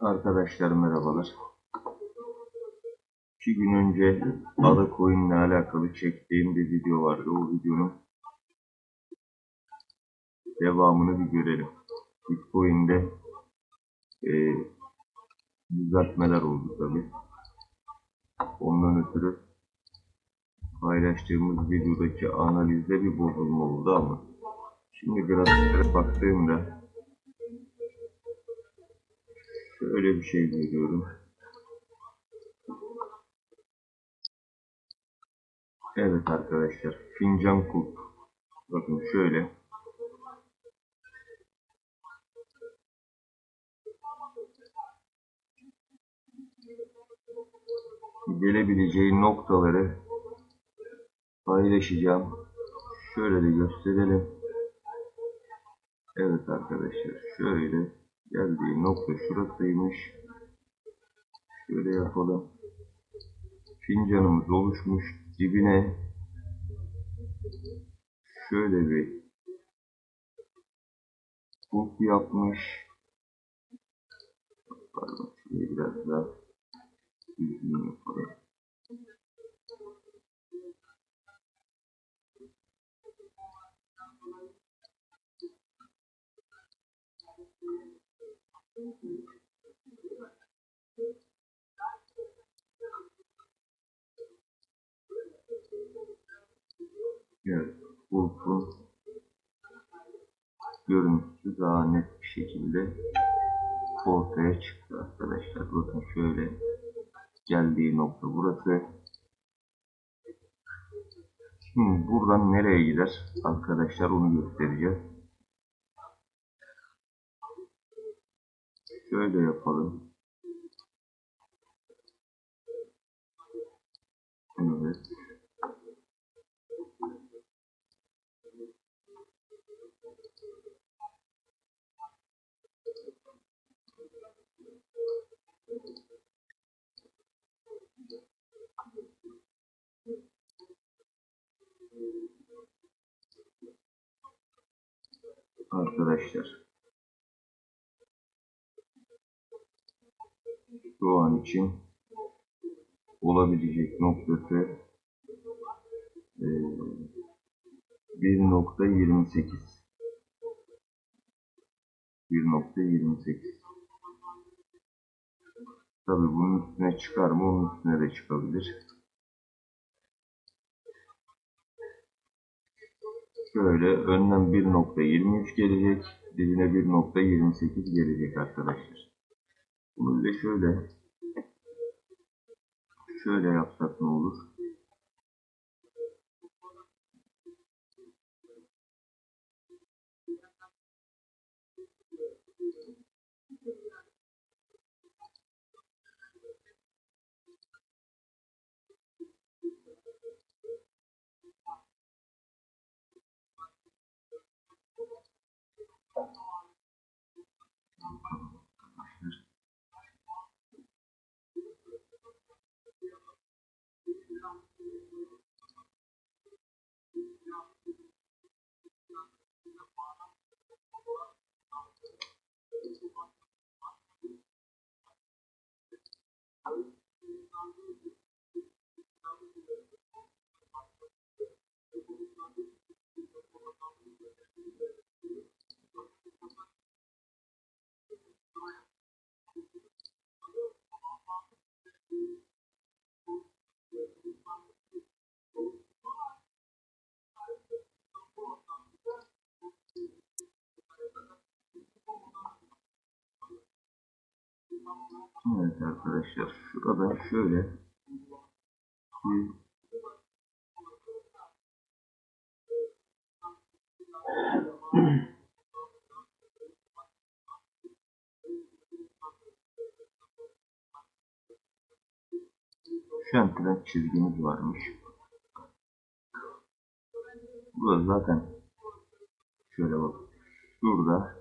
Arkadaşlar merhabalar. İki gün önce Alacoin ile alakalı çektiğim bir video vardı. O videonun devamını bir görelim. Bitcoin'de e, düzeltmeler oldu tabi. Ondan ötürü paylaştığımız videodaki analizde bir bozulma oldu ama şimdi grafiklere baktığımda şöyle bir şey görüyorum. Evet arkadaşlar fincan kulp. Bakın şöyle. Gelebileceği noktaları paylaşacağım. Şöyle de gösterelim. Evet arkadaşlar şöyle geldiği nokta şurasıymış. Şöyle yapalım. Fincanımız oluşmuş. Dibine şöyle bir kulp yapmış. Pardon, şurayı biraz daha düzgün yapalım. Evet, görüntüsü daha net bir şekilde ortaya çıktı arkadaşlar. Bakın şöyle geldiği nokta burası. Şimdi buradan nereye gider arkadaşlar onu göstereceğiz. Şöyle yapalım. Evet. Arkadaşlar şu an için olabilecek noktası e, 1.28 1.28 Tabi bunun üstüne çıkar mı? Onun üstüne de çıkabilir. Şöyle önden 1.23 gelecek. Dibine 1.28 gelecek arkadaşlar. Bunu bile şöyle şöyle yapsak ne olur? Evet arkadaşlar şurada şöyle bir şantren çizgimiz varmış. Burada zaten şöyle bak şurada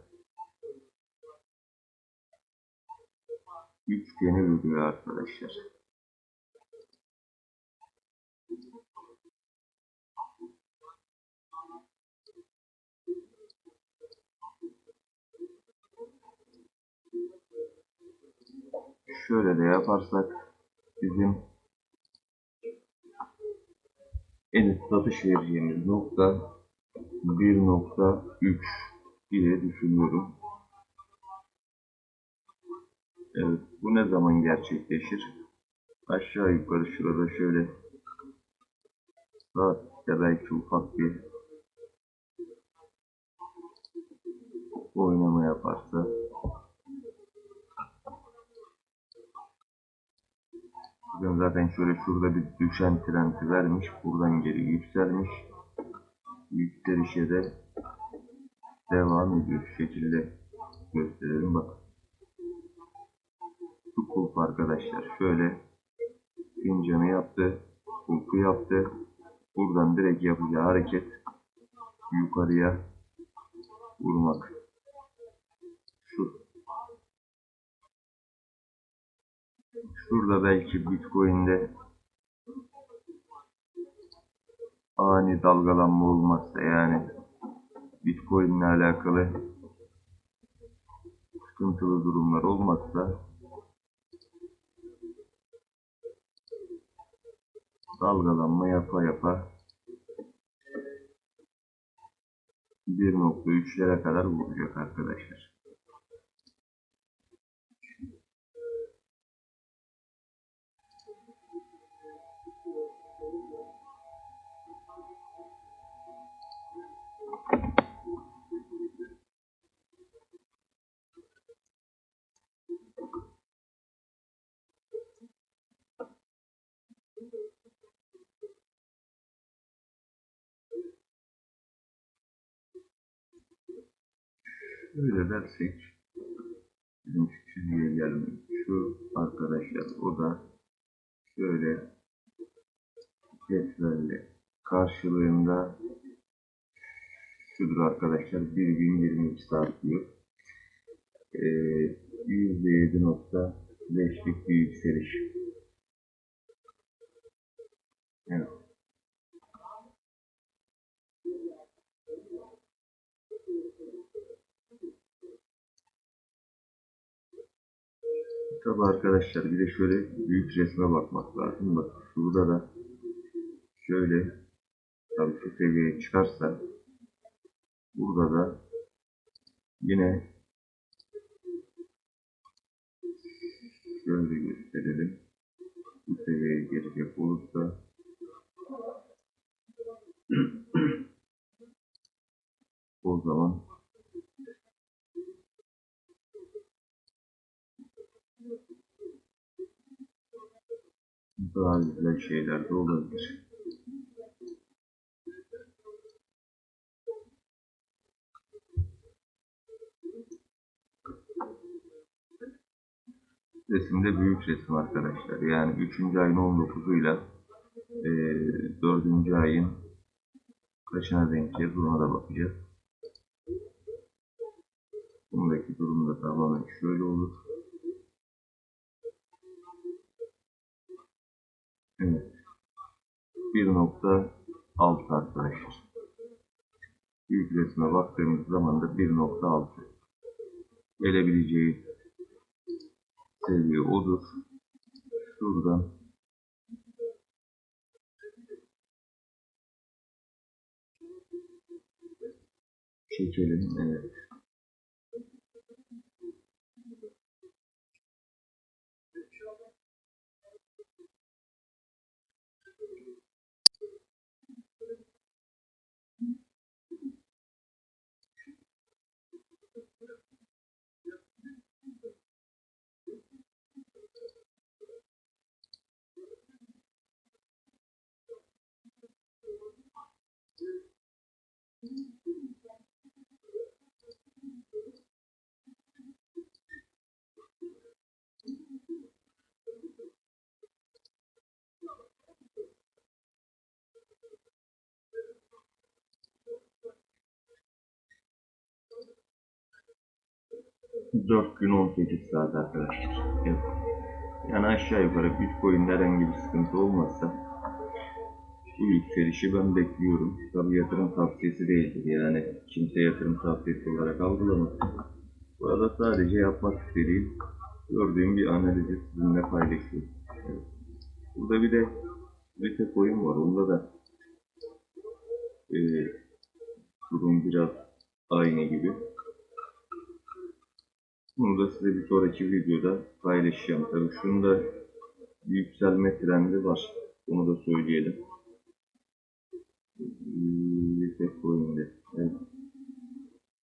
üçgeni bölüyor arkadaşlar. Şöyle de yaparsak bizim en üst satış vereceğimiz nokta 1.3 diye düşünüyorum. Evet, bu ne zaman gerçekleşir? Aşağı yukarı şurada şöyle saatte belki ufak bir oynama yaparsa Bugün zaten şöyle şurada bir düşen trendi vermiş. Buradan geri yükselmiş. Yükselişe de devam ediyor. Şu şekilde gösterelim bak. Arkadaşlar şöyle fincanı yaptı. Kulpu yaptı. Buradan direkt yapacağı hareket yukarıya vurmak. Şu Şurada belki Bitcoin'de ani dalgalanma olmazsa yani Bitcoin ile alakalı sıkıntılı durumlar olmazsa dalgalanma yapa yapa 1.3'lere kadar vuracak arkadaşlar. Öyle dersek bizim şu çizgiye gelmek şu arkadaşlar o da şöyle cetvelle karşılığında şudur arkadaşlar bir gün 22 saat diyor. Ee, %7.5'lik bir yükseliş. Evet. Tabi arkadaşlar bir de şöyle büyük resme bakmak lazım. Bak şurada da şöyle tabi şu seviyeye çıkarsa burada da yine şöyle gösterelim. Bu seviyeye gelecek olursa o zaman daha güzel şeyler de olabilir. Resimde büyük resim arkadaşlar. Yani 3. ayın 19'uyla e, 4. ayın kaçına denk geleceğiz ona da bakacağız. Bundaki durum da tamamen şöyle olur. 1.6 arkadaşlar. Büyük resme baktığımız zaman da 1.6. Gelebileceği seviye odur. Şuradan çekelim. Evet. Dört gün 18 saat arkadaşlar. Evet. Yani aşağı yukarı Bitcoin'de herhangi bir sıkıntı olmazsa bu yükselişi ben bekliyorum. Tabii yatırım tavsiyesi değildir. Yani kimse yatırım tavsiyesi olarak algılamasın. Burada sadece yapmak istediğim gördüğüm bir analizi sizinle paylaşıyorum. Evet. Burada bir de Rite coin var. Onda da e, durum biraz aynı gibi. Bunu da size bir sonraki videoda paylaşacağım. Tabii şunda bir yükselme trendi var. Onu da söyleyelim. Rite coin'de. Evet.